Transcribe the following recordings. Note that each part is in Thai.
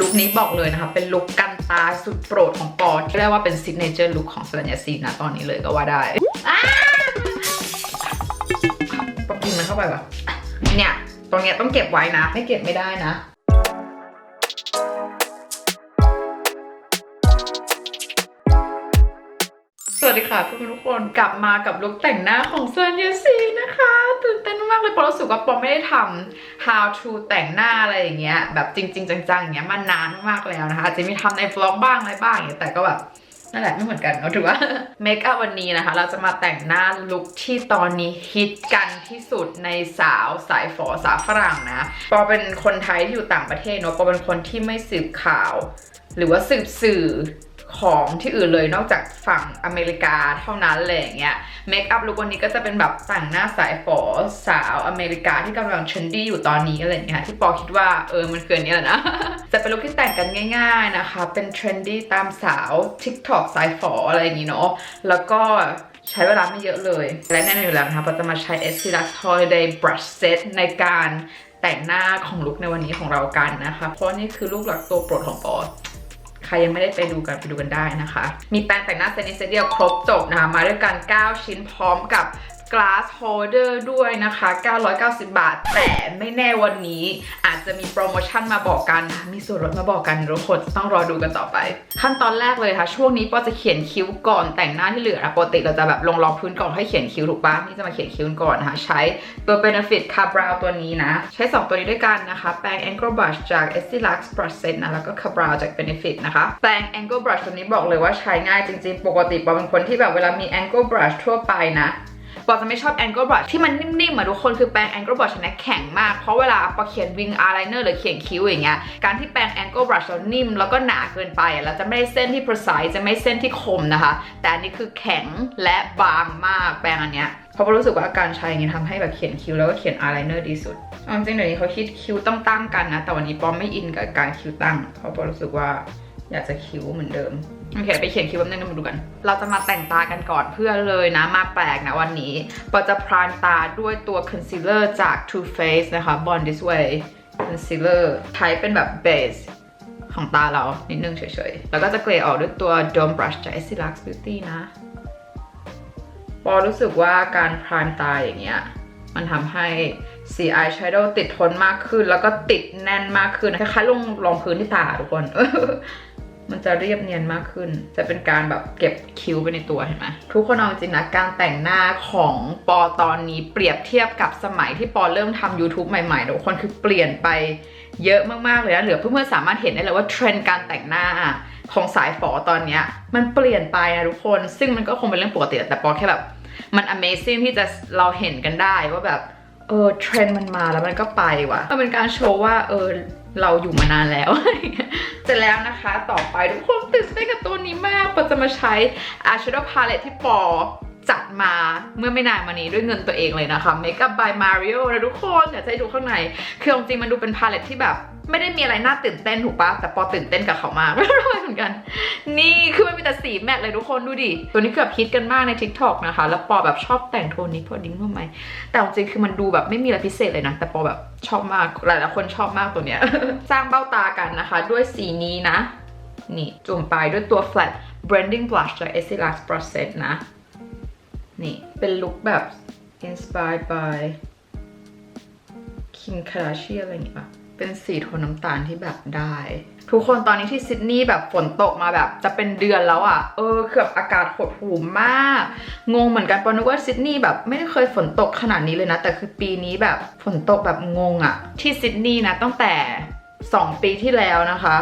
ลุคนี้บอกเลยนะคะ เป็นลุคกันตาสุดโปรดของปอที่เรียกว่าเป็นซิกเนเจอร์ลุคของสรัญญาซีนะตอนนี้เลยก็ว่าได้อ้าปอกินมันเข้าไปปะเนี่ยตรงเนี้ยต้องเก็บไว้นะ ไม่เก็บไม่ได้นะ ดีค่ะทุกคนทุกคนกลับมากับลุคแต่งหน้าของเซนยาซีนะคะตื่นเต้นมากเลยปอรู้สึกว่าปอไม่ได้ทำ how to แต่งหน้าอะไรอย่างเงี้ยแบบจริง ๆ จังๆอย่างเงี้ยมานานมากๆแล้วนะคะอาจจะมีทำใน vlog บ้างอะไรบ้างอย่างเงี้ยแต่ก็แบบนั่นแหละไม่เหมือนกันเนาะถือว่าเมคอัพวันนี้นะคะ เราจะมาแต่งหน้าลุคที่ตอนนี้ฮิตกันที่สุดในสาวสายฝอสาวฝรั่งนะปอเป็นคนไทยที่อยู่ต่างประเทศเนาะปอเป็นคนที่ไม่สืบข่าว หรือว่าสืบสื่อ ของที่อื่นเลยนอกจากฝั่งอเมริกาเท่านั้นเลยอย่างเงี้ยเมคอัพลุควันนี้ก็จะเป็นแบบแต่งหน้าสายฝอสาวอเมริกาที่กำลังเทรนดี้อยู่ตอนนี้อะไรอย่างเงี้ยที่ปอคิดว่าเออมันคืออันนี้แหละนะ จะเป็นลุคที่แต่งกันง่าย ๆนะคะ เป็นเทรนดี้ตามสาว TikTok สายฝออะไรอย่างงี้เนาะแล้วก็ใช้เวลาไม่เยอะเลย และแน่นอนอยู่แล้วนะคะปอจะมาใช้ e s t e e Lux Holiday Brush Set ในการแต่งหน้าของลุคในวันนี้ของเรากันนะคะ เพราะนี่คือลูกหลักตัวโปรดของปอ ใครยังไม่ได้ไปดูกันไปดูกันได้นะคะ มีแปรงแต่งหน้าเซตนี้เซตเดียวครบจบนะคะมาด้วยกัน 9 ชิ้นพร้อมกับ glass holder ด้วยนะคะ 990 บาท แต่ไม่แน่วันนี้อาจจะมีโปรโมชั่นมาบอกกันนะมีส่วนลดมาบอกกันทุกคนต้องรอดูกันต่อไป ขั้นตอนแรกเลยค่ะ ช่วงนี้ปอจะเขียนคิ้วก่อนแต่งหน้าที่เหลือนะปกติเราจะแบบลงรองพื้นก่อนให้เขียนคิ้วถูกปะนี่จะมาเขียนคิ้วก่อนนะคะ ใช้ตัว Benefit c a b r o w ตัวนี้นะ ใช้ 2 ตัวนี้ด้วยกันนะคะ แปรง Angle Brush จาก Estee Lux Brush Set นะแล้วก็ c a b r o w จาก Benefit นะคะ แปรง Angle Brush ตัวนี้บอกเลยว่าใช้ง่ายจริงๆ ปกติปอเป็นคนที่แบบเวลามี Angle Brush ทั่วไปนะ ปอจะไม่ชอบ angle brush ที่มันนิ่มๆอะทุกคนคือแปรง angle brush เนี่ยแข็งมาก เพราะเวลาปอเขียน wing eyeliner หรือเขียนคิ้วอย่างเงี้ยการที่แปรง angle brush เรานิ่มแล้วก็หนาเกินไปอะแล้วจะไม่ได้เส้นที่ precise จะไม่เส้นที่คมนะคะ แต่อันนี้คือแข็งและบางมากแปรงอันเนี้ยเพราะรู้สึกว่าการใช้อย่างนี้ทำให้แบบเขียนคิ้วแล้วก็เขียน eyeliner ดีสุดเอาจริงๆเดี๋ยวนี้เขาคิดคิ้วต้องตั้งกันนะ แต่วันนี้ปอมไม่อินกับการคิ้วตั้ง เพราะปอรู้สึกว่าอยากจะคิ้วเหมือนเดิม โอเคไปเขียนคิวแป๊บนึงมาดูกัน เราจะมาแต่งตากันก่อนเพื่อเลยนะมาแปลกนะวันนี้ปอจะพรางตาด้วยตัวคอนซีลเลอร์จาก Too Faced นะคะ Born This Way Concealer ใช้เป็นแบบเบสของตาเรานิดนึงเฉยๆ แล้วก็จะเกลี่ยออกด้วยตัว Dome Brush จาก Estee Lux Beauty นะปอรู้สึกว่าการพรางตาอย่างเงี้ยมันทำให้สีอายแชโดว์ติดทนมากขึ้น แล้วก็ติดแน่นมากขึ้นคล้ายๆลงรองพื้นที่ตาทุกคน มันจะเรียบเนียนมากขึ้น จะเป็นการแบบเก็บคิ้วไปในตัวเห็นไหมทุกคนเอาจริงนะการแต่งหน้าของปอตอนนี้เปรียบเทียบกับสมัยที่ปอเริ่มทำ YouTube ใหม่ๆทุกคนคือเปลี่ยนไปเยอะมากๆเลยนะเหลือเพื่อนๆสามารถเห็นได้เลยว่าเทรนด์การแต่งหน้าของสายฝอตอนนี้มันเปลี่ยนไปนะทุกคน ซึ่งมันก็คงเป็นเรื่องปกติแต่ปอแค่แบบ มัน Amazing ที่จะเราเห็นกันได้ว่าแบบ เออเทรนด์มันมาแล้วมันก็ไปว่ะมันเป็นการโชว์ว่าเออเราอยู่มานานแล้ว เสร็จแล้วนะคะต่อไปทุกคนตื่นเต้นกับตัวนี้มากปจะมาใช้ eyeshadow palette ที่ปอจัดมาเมื่อไม่นานมานี้ด้วยเงินตัวเองเลยนะคะ Makeup by Mario นะทุกคนเดี๋ยวจะให้ดูข้างใน คือจริงๆมันดูเป็นพาเลตที่แบบ ไม่ได้มีอะไรน่าตื่นเต้นถูกปะแต่ปอตื่นเต้นกับเขามากไม่รู้ทำไมเหมือนกัน นี่คือมันมีแต่สีแมทเลยทุกคนดูดิตัวนี้เกือบฮิตกันมากใน TikTok นะคะ แล้วปอแบบชอบแต่งโทนนี้พอดิ้งรู้ไหมแต่จริงๆคือมันดูแบบไม่มีอะไรพิเศษเลยนะ แต่ปอแบบชอบมากหลายๆคนชอบมากตัวเนี้ยสร้างเบ้าตากันนะคะ ด้วยสีนี้นะ นี่จุ่มไปด้วยตัว flat blending blush จาก Estee Lux Brush Set นะ นี่เป็นลุคแบบ inspired by คิมคาราเชียอะไรอย่างเงี้ยป่ะ เป็นสีโทนน้ำตาลที่แบบได้ ทุกคนตอนนี้ที่ซิดนีย์แบบฝนตกมาแบบจะเป็นเดือนแล้วอะ่ะ เออคือบบอากาศหดหูมาก งงเหมือนกันปอนึกว่าซิดนีย์แบบไม่ได้เคยฝนตกขนาดนี้เลยนะ แต่คือปีนี้แบบฝนตกแบบงงอะ่ะ ที่ซิดนีย์นะตั้งแต่ 2 ปีที่แล้วนะคะ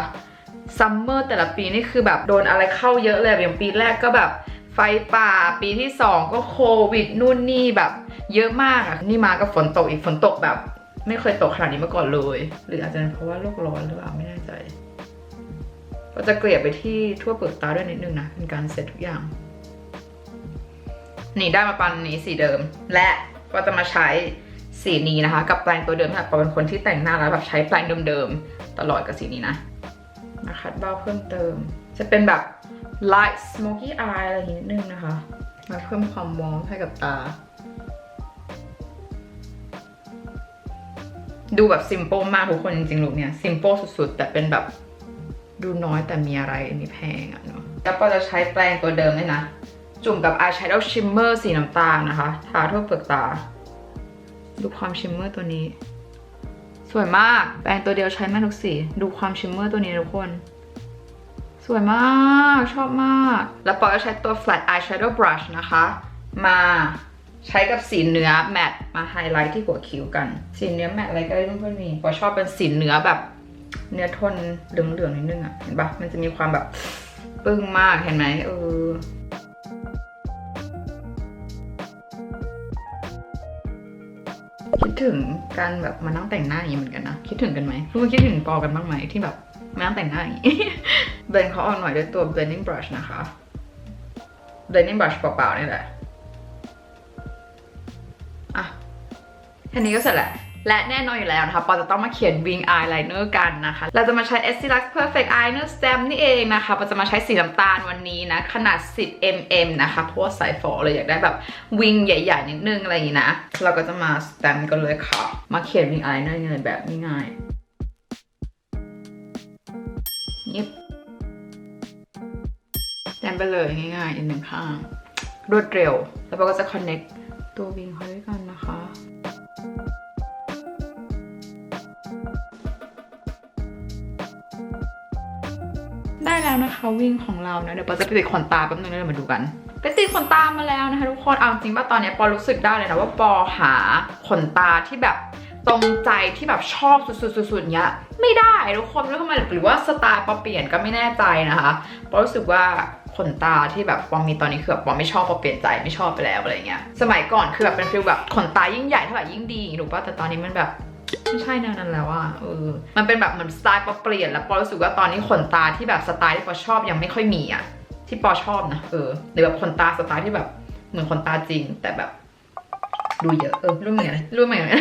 ซัมเมอร์แต่ละปีนี่คือแบบโดนอะไรเข้าเยอะเลยอย่างปีแรกก็แบบไฟป่าปีที่ 2 ก็โควิดนู่นนี่แบบเยอะมากอะนี่มาก็ฝนตกอีกฝนตกแบบ ไม่เคยตกขนาดนี้มาก่อนเลย หรืออาจจะเป็นเพราะว่าโลกร้อนหรือเปล่าไม่แน่ใจก็จะเกลี่ยไปที่ทั่วเปลือกตาด้วยนิดนึงนะเป็นการเซตทุกอย่าง นี่ได้มาปันนี้สีเดิม และก็จะมาใช้สีนี้นะคะ กับแปรงตัวเดิมค่ะปอเป็นคนที่แต่งหน้าแล้วแบบใช้แปรงเดิมๆตลอดกับสีนี้นะมาคัดเบ้าเพิ่มเติม จะเป็นแบบ light smoky eye อะไรนิดนึงนะคะมาเพิ่มความวอร์มให้กับตา ดูแบบ simple มากทุกคนจริงๆลูกเนี่ย simple สุดๆ แต่เป็นแบบดูน้อยแต่มีอะไรมีแพงอะเนาะแล้วปอจะใช้แปรงตัวเดิมเลยนะ จุ่มกับอายแชโดว์ชิมเมอร์สีน้ำตาลนะคะ ทาทั่วเปลือกตา ดูความชิมเมอร์ตัวนี้ สวยมากแปรงตัวเดียวใช้แม่ทุกสี ดูความชิมเมอร์ตัวนี้ทุกคน สวยมาก ชอบมาก แล้วปอจะใช้ตัว flat eyeshadow brush นะคะ มา ใช้กับสีเนื้อแมตต์มาไฮไลท์ที่หัวคิ้วกัน สีเนื้อแมตต์อะไรก็ได้เพื่อนๆมีปอชอบเป็นสีเนื้อแบบเนื้อทนเหลืองๆนิดนึงอะเห็นปะมันจะมีความแบบปึ้งมากเห็นไหมเออคิดถึงการแบบมานั่งแต่งหน้าอย่างนี้เหมือนกันนะ คิดถึงกันไหมทุกคนคิดถึงปอกันบ้างไหมที่แบบมานั่งแต่งหน้าอย่างนี้เบลนเขาออกหน่อยด้วยตัว blending brush นะคะ blending brush เปล่าๆนี่แหละ แค่นี้ก็เสร็จแหละและแน่นอนอยู่แล้วนะคะ ปอจะต้องมาเขียน wing eyeliner กันนะคะ เราจะมาใช้ e s t i l u x Perfect Eyeliner Stamp นี่เองนะคะ ปอจะมาใช้สีน้ำตาลวันนี้นะ ขนาด 10 mm นะคะ เพราะว่าสายฝอเลยอยากได้แบบ wing ใหญ่ๆ นิดนึงอะไรอย่างนี้นะ เราก็จะมา stamp กันเลยค่ะ มาเขียน wing eyeliner กันเลยแบบง่ายๆยิบ stamp ไปเลยง่ายๆอีกหนึ่งข้าง รวดเร็ว แล้วปอก็จะ connect ตัว wing เขาด้วยกันนะคะ ได้แล้วนะคะวิ่งของเรานะเดี๋ยวปอจะไปติดขนตาแป๊บนึงแล้วเดี๋ยวมาดูกันไปติดขนตามาแล้วนะคะทุกคนเอาจริงว่าตอนเนี้ยปอรู้สึกได้เลยนะว่าปอหาขนตาที่แบบตรงใจที่แบบชอบสุดๆๆเนี้ยไม่ได้ทุกคนไม่รู้ทำไมหรือว่าสไตล์ปอเปลี่ยนก็ไม่แน่ใจนะคะปอรู้สึกว่าขนตาที่แบบปอมีตอนนี้คือแบบปอไม่ชอบปอเปลี่ยนใจไม่ชอบไปแล้วอะไรเงี้ยสมัยก่อนคือแบบเป็นฟิลแบบขนตายิ่งใหญ่เท่าไหร่ยิ่งดีถูกป่ะแต่ตอนนี้มันแบบ ไม่ใช่แนวนั้นแล้วอะเออ มันเป็นแบบเหมือนสไตล์ปอเปลี่ยนแล้วปอรู้สึกว่าตอนนี้ขนตาที่แบบสไตล์ที่ปอชอบยังไม่ค่อยมีอะที่ปอชอบนะเออหรือแบบขนตาสไตล์ที่แบบเหมือนขนตาจริง แต่แบบ ดูเยอะเออรู้เหมือนกันรู้เหมือนกัน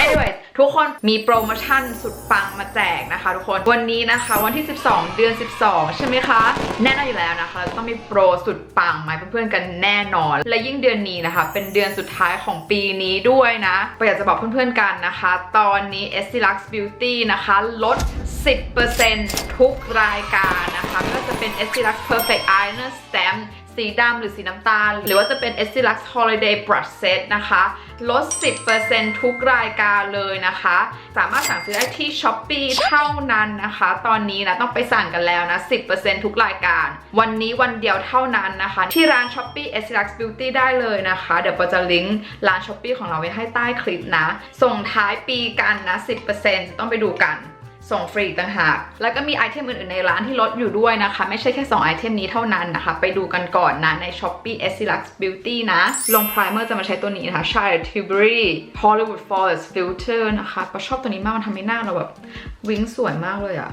anyway ทุกคนมีโปรโมชั่นสุดปังมาแจกนะคะทุกคนวันนี้นะคะ วันที่ 12 เดือน 12 ใช่ไหมคะ แน่นอนอยู่แล้วนะคะต้องมีโปรสุดปังมาเพื่อนๆกันแน่นอน และยิ่งเดือนนี้นะคะ เป็นเดือนสุดท้ายของปีนี้ด้วยนะปอยากจะบอกเพื่อนๆกันนะคะ ตอนนี้ e s t i l u x Beauty นะคะลด 10%ทุกรายการนะคะไม่ว่าจะเป็น e s t i l u x Perfect Eyeliner Stamp สีดำหรือสีน้ำตาล หรือว่าจะเป็น e s t i l u x Holiday Brush Set นะคะ ลด 10%ทุกรายการเลยนะคะ สามารถสั่งซื้อได้ที่ Shopee เท่านั้นนะคะ ตอนนี้นะต้องไปสั่งกันแล้วนะ 10%ทุกรายการ วันนี้วันเดียวเท่านั้นนะคะ ที่ร้าน Shopee e s t i l u x Beauty ได้เลยนะคะ เดี๋ยวปอจะลิงก์ร้าน Shopee ของเราไว้ให้ใต้คลิปนะ ส่งท้ายปีกันนะ 10%ต้องไปดูกัน ส่งฟรีต่างหาก แล้วก็มีไอเทมอื่นๆ ในร้านที่ลดอยู่ด้วยนะคะ ไม่ใช่แค่ 2 ไอเทมนี้เท่านั้นนะคะ ไปดูกันก่อนนะ ใน Shopee e s i l u x Beauty นะ ลงไพรเมอร์จะมาใช้ตัวนี้นะคะ Charlotte Tilbury Hollywood Forest Filter นะคะปอชอบตัวนี้มาก มันทำให้หน้าเราแบบวิ้งสวยมากเลยอะ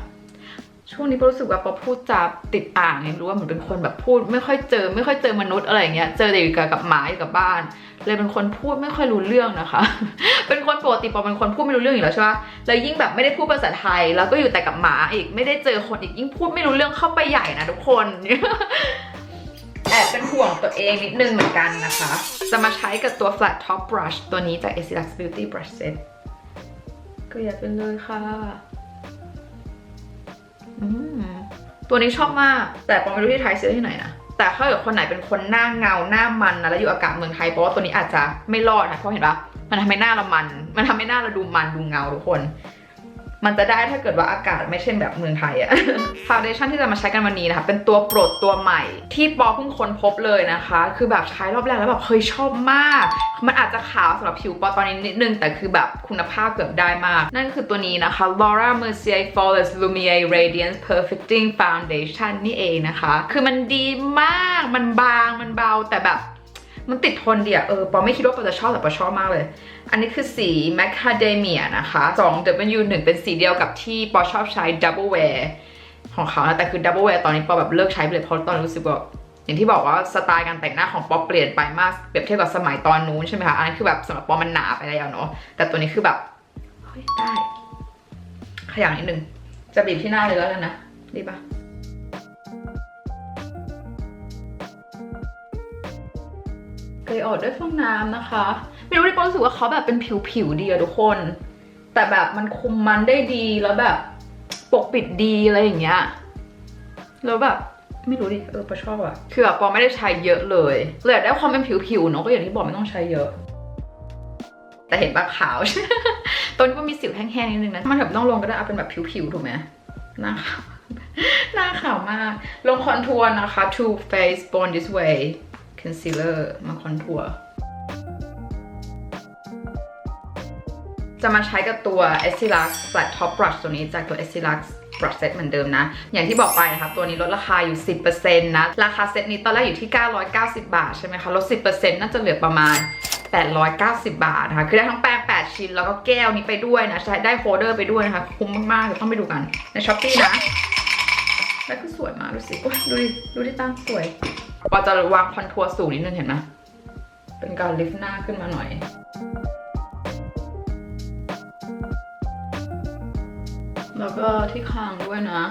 ช่วงนี้ปอรู้สึกว่าปอพูดจาติดอ่างไงรู้ว่าเหมือนเป็นคนแบบพูด ไม่ค่อยเจอ ไม่ค่อยเจอมนุษย์อะไรเงี้ยเจอแต่อยู่กับหมาอยู่กับบ้าน เลยเป็นคนพูดไม่ค่อยรู้เรื่องนะคะ เป็นคนปกติปอเป็นคนพูดไม่รู้เรื่องอยู่แล้วใช่ปะแล้วยิ่งแบบไม่ได้พูดภาษาไทย แล้วก็อยู่แต่กับหมาอีกไม่ได้เจอคนอีกยิ่งพูดไม่รู้เรื่องเข้าไปใหญ่นะทุกคนแอบเป็นห่วงตัวเองนิดนึงเหมือนกันนะคะ จะมาใช้กับตัว flat top brush ตัวนี้จาก e s i l u x Beauty Brush Set เกลี่ยไปเลยค่ะ ตัวนี้ชอบมาก แต่ปอไม่รู้ที่ไทยซื้อที่ไหนนะ แต่ถ้าเกิดคนไหนเป็นคนหน้าเงาหน้ามันนะแล้วอยู่อากาศเมืองไทยเพราะว่าตัวนี้อาจจะไม่รอดค่ะเพราะเห็นปะมันทำให้หน้าเรามัน มันทำให้หน้าเราดูมันดูเงาทุกคน มันจะได้ถ้าเกิดว่าอากาศไม่ใช่แบบเมืองไทยอะฟาวเดชั่นที่จะมาใช้กันวันนี้นะคะ เป็นตัวโปรดตัวใหม่ที่ปอเพิ่งค้นพบเลยนะคะ คือแบบใช้รอบแรกแล้วแบบเคยชอบมาก มันอาจจะขาวสำหรับผิวปอตอนนี้นิดนึง แต่คือแบบคุณภาพเกือบได้มาก นั่นก็คือตัวนี้นะคะ Laura Mercier Flawless Lumiere Radiance Perfecting Foundation นี่เองนะคะ คือมันดีมาก มันบาง มันเบา แต่แบบมันติดทนดีอะเออ ปอไม่คิดว่าปอจะชอบแต่ปอชอบมากเลย อันนี้คือสี Macadamia นะคะ 2W1 เป็นสีเดียวกับที่ปอชอบใช้ Double Wear ของเขานะแต่คือ Double Wear ตอนนี้ปอแบบเลิกใช้ไปเลยเพราะตอนนนรู้สึกว่าอย่างที่บอกว่าสไตล์การแต่งหน้าของปอเปลี่ยนไปมากเปรียบเทียบกับสมัยตอนนู้นใช่ไหมคะ อันนั้นคือแบบสำหรับปอมันหนาไปแล้วเนาะ แต่ตัวนี้คือแบบ เฮ้ยได้ ขยันนิดนึง จะบีบที่หน้าเลยแล้วกันนะ ดีปะเกยออกด้วยฟองน้ำนะคะ ไม่รู้ดิปอรู้สึกว่าเขาแบบเป็นผิวๆดีอะทุกคน แต่แบบมันคุมมันได้ดีแล้วแบบปกปิดดีอะไรอย่างเงี้ย แล้วแบบไม่รู้ดิเออปอชอบอะคือแบบปอไม่ได้ใช้เยอะเลยเลยอได้ความเป็นผิวๆเนาะก็อย่างที่บอกไม่ต้องใช้เยอะ แต่เห็นปะขาว ตอนนี้มันมีสิวแห้งๆนิดนึงนะมันแบบต้องลงก็ได้เอาเป็นแบบผิวๆถูกไหมหน้าขาวหน้าขาวมาก ลงคอนทัวร์นะคะ Too Faced Born This Way Concealer มาคอนทัวร์ จะมาใช้กับตัว e s s i l u x Flat Top Brush ตัวนี้จากตัว e s s i l u x Brush Set เหมือนเดิมนะ อย่างที่บอกไปนะคะตัวนี้ลดราคาอยู่ 10%นะ ราคาเซตนี้ตอนแรกอยู่ที่ 990 บาทใช่ไหมคะลด 10%น่าจะเหลือประมาณ 890 บาทนะคะคือได้ทั้งแป้ง8 ชิ้นแล้วก็แก้วนี้ไปด้วยนะใช้ได้โฮเดอร์ไปด้วยนะคะ คุ้มมากๆเดี๋ยวต้องไปดูกันในช้อปปี้นะแล้วคือสวยมากดูสิอุ๊ยดูดิดูที่ตั้งสวยพอจะวางคอนทัวร์สูงนิดนึงเห็นไหมเป็นการลิฟต์หน้าขึ้นมาหน่อย แล้วก็ที่คางด้วยนะ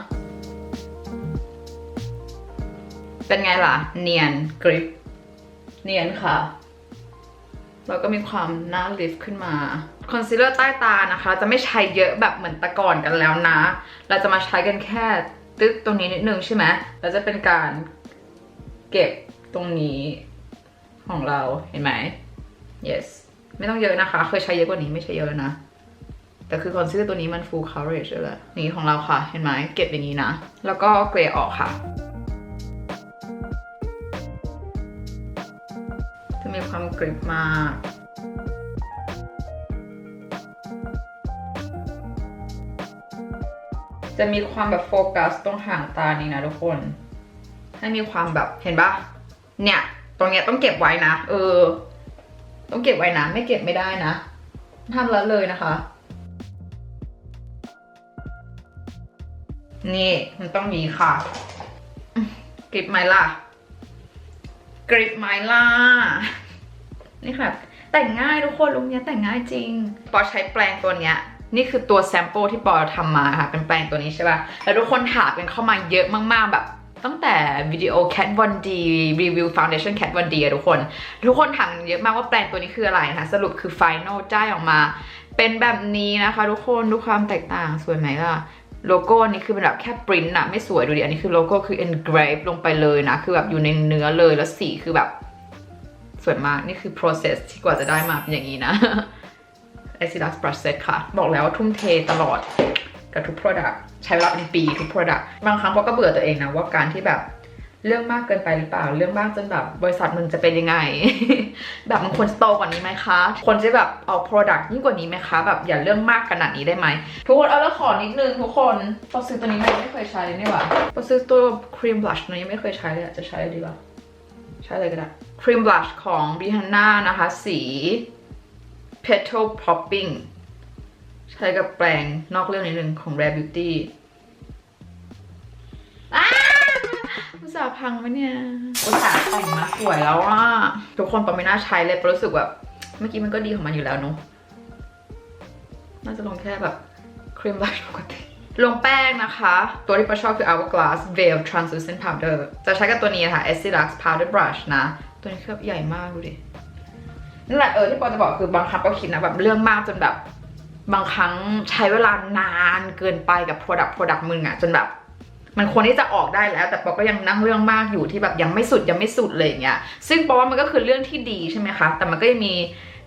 เป็นไงล่ะ เนียนกริป เนียนค่ะ แล้วก็มีความหน้าลิฟต์ขึ้นมา คอนซีลเลอร์ใต้ตานะคะ จะไม่ใช้เยอะแบบเหมือนต่ก่อนกันแล้วนะ เราจะมาใช้กันแค่ตึ๊กตรงนี้นิดนึงใช่ไหมแล้วจะเป็นการเก็บตรงนี้ของเราเห็นไหม yes ไม่ต้องเยอะนะคะ เคยใช้เยอะกว่านี้ไม่ใช่เยอะแล้วนะ แต่คือคอนซีลเลอร์ตัวนี้มัน full coverage เลยแหละนี่ของเราค่ะ เห็นไหมเก็บอย่างนี้นะ แล้วก็เกลี่ยออกค่ะ จะมีความกริบมากจะมีความแบบโฟกัสตรงห่างตานี้นะทุกคน ให้มีความแบบเห็นปะเนี่ย ตรงเนี้ยต้องเก็บไว้นะ เออ ต้องเก็บไว้นะ ไม่เก็บไม่ได้นะห้ามละเลยนะคะ นี่มันต้องมีค่ะ กริบไหมล่ะ กริบไหมล่ะ นี่ค่ะ แต่งง่ายทุกคนลุงเนี้ยแต่งง่ายจริง ปอใช้แปรงตัวเนี้ยนี่คือตัวแซมเปิลที่ปอทำมาค่ะ เป็นแปรงตัวนี้ใช่ป่ะ แล้วทุกคนถามกันเข้ามาเยอะมากๆแบบตั้งแต่วิดีโอ Cat 1D รีวิว Foundation Cat 1D อะทุกคน ทุกคนถามเยอะมากว่าแปรงตัวนี้คืออะไรนะคะ สรุปคือ Final ได้ออกมา เป็นแบบนี้นะคะ ทุกคนดูความแตกต่างสวยไหมล่ะ โลโก้อันนี้คือเป็นแบบแค่ปริ้นอะไม่สวยดูดิ อันนี้คือโลโก้คือ engrave ลงไปเลยนะ คือแบบอยู่ในเนื้อเลยแล้วสีคือแบบสวยมาก นี่คือ process ที่กว่าจะได้มาเป็นอย่างนี้นะ e x i l u x Brush Set ค่ะ บอกแล้วว่าทุ่มเทตลอดกับทุก product ใช้เวลาเป็นปีทุก product บางครั้งก็เบื่อตัวเองนะว่าการที่แบบ เรื่องมากเกินไปหรือเปล่า เรื่องมากจนแบบบริษัทมึงจะเป็นยังไง แบบมันควรจะโตกว่านี้ไหมคะคนจะแบบเอา product ยิ่งกว่านี้ไหมคะ แบบอย่าเรื่องมากขนาดนี้ได้ไหม ทุกคนเอาแล้วขอนิดนึงทุกคนพอซื้อตัวนี้มาไม่เคยใช้เลยนี่หว่าพอซื้อตัวครีมบลัชตัวนี้ยังไม่เคยใช้เลยจะใช้อะไรดีวะใช้อะไรก็ได้ครีมบลัชของ Rihanna นะคะ สี Petal Popping ใช้กับแปรงนอกเรื่องนิดนึงของ Rare Beauty อุตส่าพังไหมเนี่ยอุตส่าห์แต่งมาสวยแล้วอะทุกคนปอไม่น่าใช้เลยรู้สึกแบบเมื่อกี้มันก็ดีของมันอยู่แล้วเนอะน่าจะลงแค่แบบครีมบลัชปกติลงแป้งนะคะ ตัวที่ปอชอบคือ Hourglass Veil Translucent Powder จะใช้กับตัวนี้ค่ะ Essie Lux Powder Brush นะ ตัวนี้คือบใหญ่มากดูดิ นั่นแหละเออที่ปอจะบอกคือบางครั้งปอคิดนะแบบเรื่องมากจนแบบ บางครั้งใช้เวลานานเกินไปกับ Product Product มึงอะจนแบบ มันควรที่จะออกได้แล้ว แต่ปอก็ยังนั่งเรื่องมากอยู่ที่แบบยังไม่สุดยังไม่สุดเลยอย่างเงี้ยซึ่งปอว่ามันก็คือเรื่องที่ดีใช่ไหมคะแต่มันก็ยังมี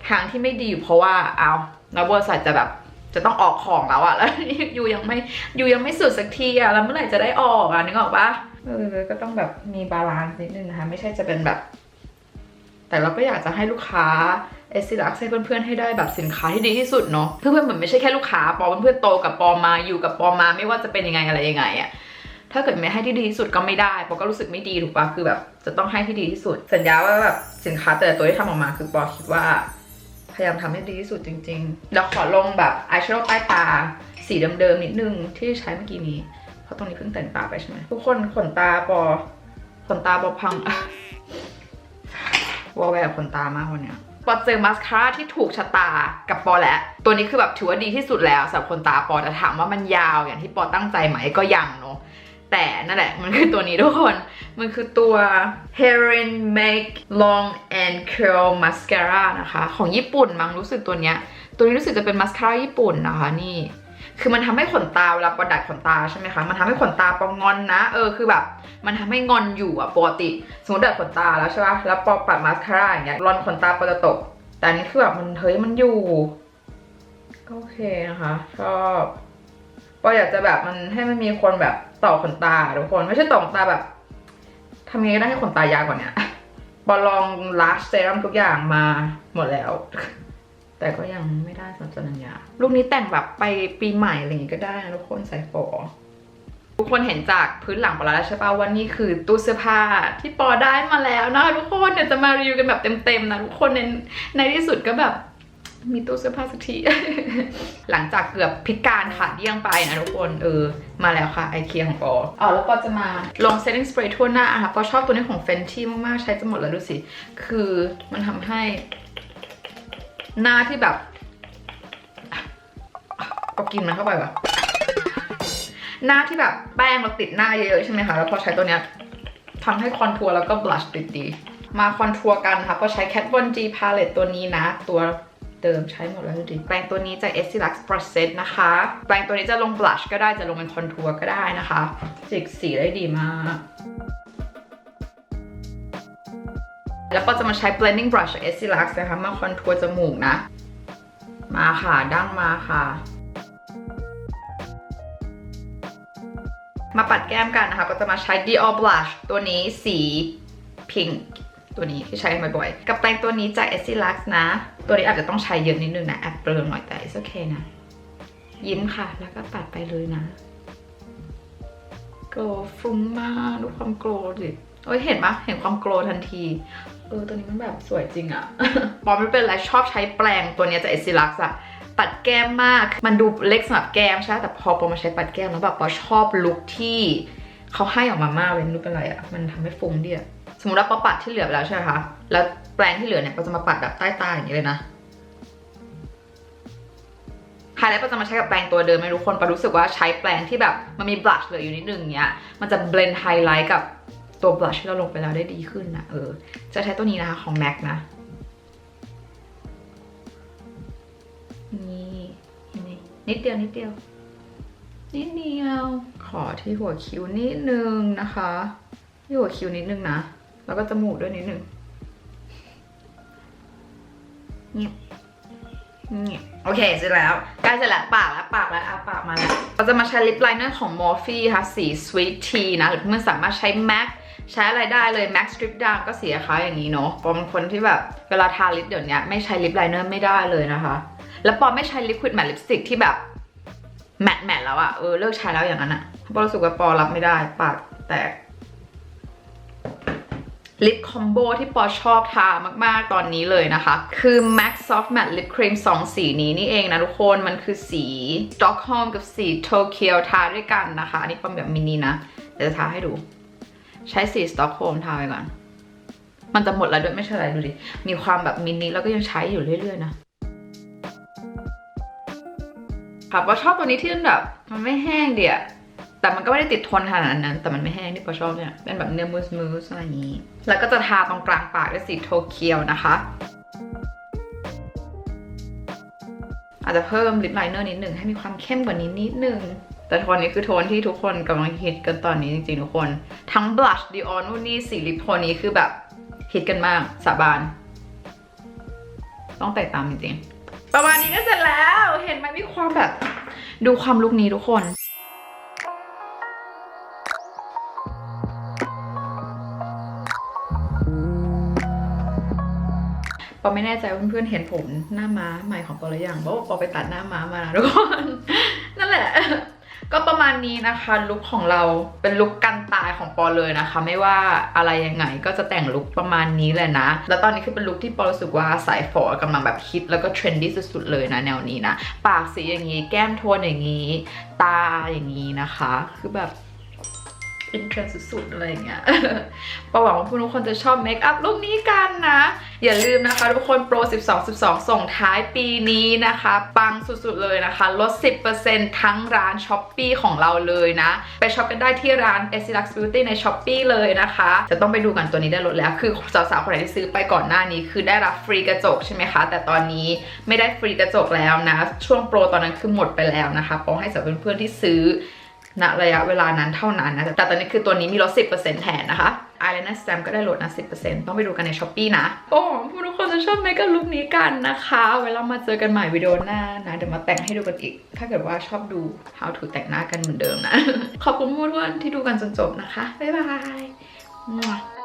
ทางที่ไม่ดีอยู่เพราะว่าเอาแล้วบริษัทจะแบบจะต้องออกของแล้วอะแล้วอยู่ยังไม่อยู่ยังไม่สุดสักทีอะแล้วเมื่อไหร่จะได้ออกอะนึกออกปะเออก็ต้องแบบมีบาลานซ์นิดนึงนะคะ ไม่ใช่จะเป็นแบบ แต่เราก็อยากจะให้ลูกค้าเอซิลักให้เพื่อนๆให้ได้แบบสินค้าที่ดีที่สุดเนาะเพื่อนๆเหมือนไม่ใช่แค่ลูกค้าปอเพื่อนๆโตกับปอมาอยู่กับปอมาไม่ว่าจะเป็นยังไงอะไรยังไงอะ ถ้าเกิดไม่ให้ที่ดีที่สุดก็ไม่ได้ปอก็รู้สึกไม่ดีถูกปะคือแบบ จะต้องให้ที่ดีที่สุด สัญญาว่าแบบสินค้าแต่ตัวที่ทำออกมาคือปอคิดว่า พยายามทำให้ดีที่สุดจริงๆ แล้วขอลงแบบอายแชโดว์ใต้ตา สีเดิมๆนิดนึงที่ใช้เมื่อกี้นี้เพราะตรงนี้เพิ่งแต่งตาไปใช่ไหมทุกคนขนตาปอขนตาปอพังวอลแวร์ขนตามากวันเนี้ยปอเจอมาสคาร่าที่ถูกชะตากับปอแล้ว ตัวนี้คือแบบถือว่าดีที่สุดแล้วสำหรับขนตาปอแต่ถามว่ามันยาวอย่างที่ปอตั้งใจไหมก็ยังเนาะ แต่นั่นแหละ มันคือตัวนี้ทุกคน มันคือตัว Heron Make Long and Curl Mascara นะคะ ของญี่ปุ่นมั้งรู้สึกตัวเนี้ย ตัวนี้รู้สึกจะเป็นมาสคาร่าญี่ปุ่นนะคะนี่ คือมันทำให้ขนตาเวลาปอดัดขนตาใช่ไหมคะ มันทำให้ขนตาปองงอนนะ เออคือแบบ มันทำให้งอนอยู่อะปกติ สมมติดัดขนตาแล้วใช่ปะแล้วปอปัดมาสคาร่าอย่างเงี้ยรอนขนตาปอจะตก แต่นี้คือแบบมันเฮ้ยมันอยู่ โอเคนะคะชอบปออยากจะแบบมันให้มันมีคนแบบ ต่อขนตาทุกคนไม่ใช่ต่อขนตาแบบทำยังไงก็ได้ให้ขนตายาวกว่าเนี้ยปอลองลัชเซรั่มทุกอย่างมาหมดแล้ว แต่ก็ยังไม่ได้สำหรับจันยาลูกนี้แต่งแบบไปปีใหม่อะไรอย่างงี้ก็ได้นะทุกคนใส่ฝอทุกคนเห็นจากพื้นหลังปอแล้วใช่ป่าว่านี่คือตู้เสื้อผ้าที่ปอได้มาแล้วนะทุกคนเดี๋ยวจะมารีวิวกันแบบเต็มๆนะทุกคนในในที่สุดก็แบบ มีตู้เสื้อผ้าสักที หลังจากเกือบพิการขาดเดี้ยงไปนะทุกคน เออ มาแล้วค่ะไอเคียของปออ๋อแล้วปอจะมาลง setting spray ทั่วหน้าอะค่ะปอชอบตัวนี้ของ Fenty มากๆ ใช้จะหมดแล้วดูสิ คือมันทำให้ หน้าที่แบบก็กินมันเข้าไปวะหน้าที่แบบแป้งเราติดหน้าเยอะๆใช่ไหมคะ แล้วพอใช้ตัวเนี้ยทำให้คอนทัวร์แล้วก็บลัชติดดี มาคอนทัวร์กันค่ะ ก็ใช้ Kat Von D Palette ตัวนี้นะ ตัว เดิมใช้หมดแล้วดูดิแปรงตัวนี้จาก Estee Lux Process นะคะ แปรงตัวนี้จะลงบลัชก็ได้จะลงเป็นคอนทัวร์ก็ได้นะคะจิกสีได้ดีมากแล้วก็จะมาใช้ blending brush จาก Estee Lux นะคะมาคอนทัวร์จมูกนะ มาค่ะดั้งมาค่ะ มาปัดแก้มกันนะคะ ก็จะมาใช้ Dior blush ตัวนี้สีพิงตัวนี้ที่ใช้บ่อยๆกับแปรงตัวนี้จาก Estee Lux นะ ตัวนี้อาจจะต้องใช้เยอะนิดนึงนะแอบเปลืองหน่อยแต่ it's okay นะ ยิ้มค่ะ แล้วก็ปัดไปเลยนะโกลฟุ้งมากดูความโกลดิโอ้ยเห็นปะเห็นความโกลทันทีเออตัวนี้มันแบบสวยจริงอะปอมไม่เป็นไรชอบใช้แปรงตัวนี้จากเอซิลักซ์อะปัดแก้มมาก มันดูเล็กสำหรับแก้มใช่แต่พอปอมาใช้ปัดแก้มแล้วแบบปอชอบลุคที่เขาให้ออกมามากเลยรู้เป็นไรอะมันทำให้ฟุ้งดีอะ สมมติว่าปอปัดที่เหลือไปแล้วใช่ไหมคะ แล้วแปรงที่เหลือเนี่ยปอจะมาปัดแบบใต้ตาอย่างนี้เลยนะไฮไลท์ปอจะมาใช้กับแปรงตัวเดิมไม่รู้คนปอรู้สึกว่าใช้แปรงที่แบบมันมีบลัชเหลืออยู่นิดนึงเนี้ย มันจะเบลนด์ไฮไลท์กับตัวบลัชที่เราลงไปแล้วได้ดีขึ้นนะเออ จะใช้ตัวนี้นะคะของ MAC นะ นี่เห็นไหมนิดเดียวนิดเดียว นิดเดียว ขอที่หัวคิ้วนิดนึงนะคะ ที่หัวคิ้วนิดนึงนะ แล้วก็จมูกด้วยนิดหนึงเงียบเงียบโอเคเสร็จแล้วใกล้เสร็จแล้วปากแล้วปากแล้วอาปากมาแล้วเราจะมาใช้ลิปไลเนอร์ของ Morphe ค่ะสี Sweet Tea นะหรือมันสามารถใช้ MAC ใช้อะไรได้เลย MAC Strip Down ก็สีคล้ายอย่างนี้เนาะปอมคนที่แบบเวลาทาลิปเดี๋ยวนี้ไม่ใช้ลิปไลเนอร์ไม่ได้เลยนะคะ แล้วปอมไม่ใช้ Liquid Matte Lipstick ที่แบบแมตแมตแล้วอะเออเลิกใช้แล้วอย่างนั้นอะปอรู้สึกว่าปอรับไม่ได้ปากแตก ลิปคอมโบที่ปอชอบทามากๆตอนนี้เลยนะคะ คือ MAC Soft Matte Lip Cream 2 สีนี้นี่เองนะทุกคนมันคือสี Stockholm กับสี Tokyo ทาด้วยกันนะคะ อันนี้ปอมแบบมินินะ เดี๋ยวจะทาให้ดู ใช้สี Stockholm ทาไปก่อน มันจะหมดแล้วด้วยไม่ใช่อะไรดูดิ มีความแบบมินิแล้วก็ยังใช้อยู่เรื่อยๆนะค่ะปอชอบตัวนี้ที่มันแบบมันไม่แห้งเดีย แต่มันก็ไม่ได้ติดทนขนาดนั้น แต่มันไม่แห้งที่ปอชอบเนี่ย เป็นแบบเนื้อมูสมูสอะไรอย่างนี้ แล้วก็จะทาตรงกลางปากด้วยสีโทเกียวนะคะ อาจจะเพิ่มลิปไลเนอร์นิดหนึ่งให้มีความเข้มกว่านี้นิดหนึ่ง แต่โทนนี้คือโทนที่ทุกคนกำลังฮิตกันตอนนี้จริงๆทุกคน ทั้งบลัชดิออนนู่นนี่สีลิปโทนนี้คือแบบฮิตกันมากสาบาน ต้องแตกตามจริงๆประมาณนี้ก็เสร็จแล้ว เห็นไหมมีความแบบ ดูความลุคนี้ทุกคน อไม่แน่ใจว่าเพื่อนๆเห็นผมหน้าม้าใหม่ของปอหรือยังเพราะว่าปอไปตัดหน้าม้ามานะทุกคนนั่นแหละ ก็ประมาณนี้นะคะลุคของเราเป็นลุคกันตายของปอเลยนะคะ ไม่ว่าอะไรยังไงก็จะแต่งลุคประมาณนี้เลยนะ แล้วตอนนี้คือเป็นลุคที่ปอรู้สึกว่าสายฝอกำลังแบบฮิตแล้วก็เทรนดี้สุดๆเลยนะแนวนี้นะ ปากสีอย่างนี้แก้มโทนอย่างนี้ ตาอย่างนี้นะคะ คือแบบ อินเทรนด์สุดๆอะไรอย่างเงี้ยประหวังว่าทุกคนจะชอบเมคอัพลุคนี้กันนะ อย่าลืมนะคะทุกคนโปร 12 12 ส่งท้ายปีนี้นะคะ ปังสุดๆเลยนะคะ ลด 10%ทั้งร้านช้อปปีของเราเลยนะ ไปช็อปกันได้ที่ร้าน e s i l u x Beauty ในช้อปปีเลยนะคะ จะต้องไปดูกันตัวนี้ได้ลดแล้ว คือสาวๆคนไหนที่ซื้อไปก่อนหน้านี้ คือได้รับฟรีกระจกใช่ไหมคะ แต่ตอนนี้ไม่ได้ฟรีกระจกแล้วนะ ช่วงโปรตอนนั้นคือหมดไปแล้วนะคะปองให้สำหรับเพื่อนๆที่ซื้อ ณระยะเวลานั้นเท่านั้นนะ แต่ตอนนี้คือตัวนี้มีลด 10%แทนนะคะ Eyeliner Stamp ก็ได้ลดนะ10%ต้องไปดูกันใน s h อ p e e นะ โอ้ผู้ทุกคนจะชอบไหมกับลุคนี้กันนะคะ เวลามาเจอกันใหม่วิดีโอหน้านะ เดี๋ยวมาแต่งให้ดูกันอีก ถ้าเกิดว่าชอบดู how to แต่งหน้ากันเหมือนเดิมนะ ขอบคุณผู้ทุกคนที่ดูกันจนจบนะคะ บ๊ายบาย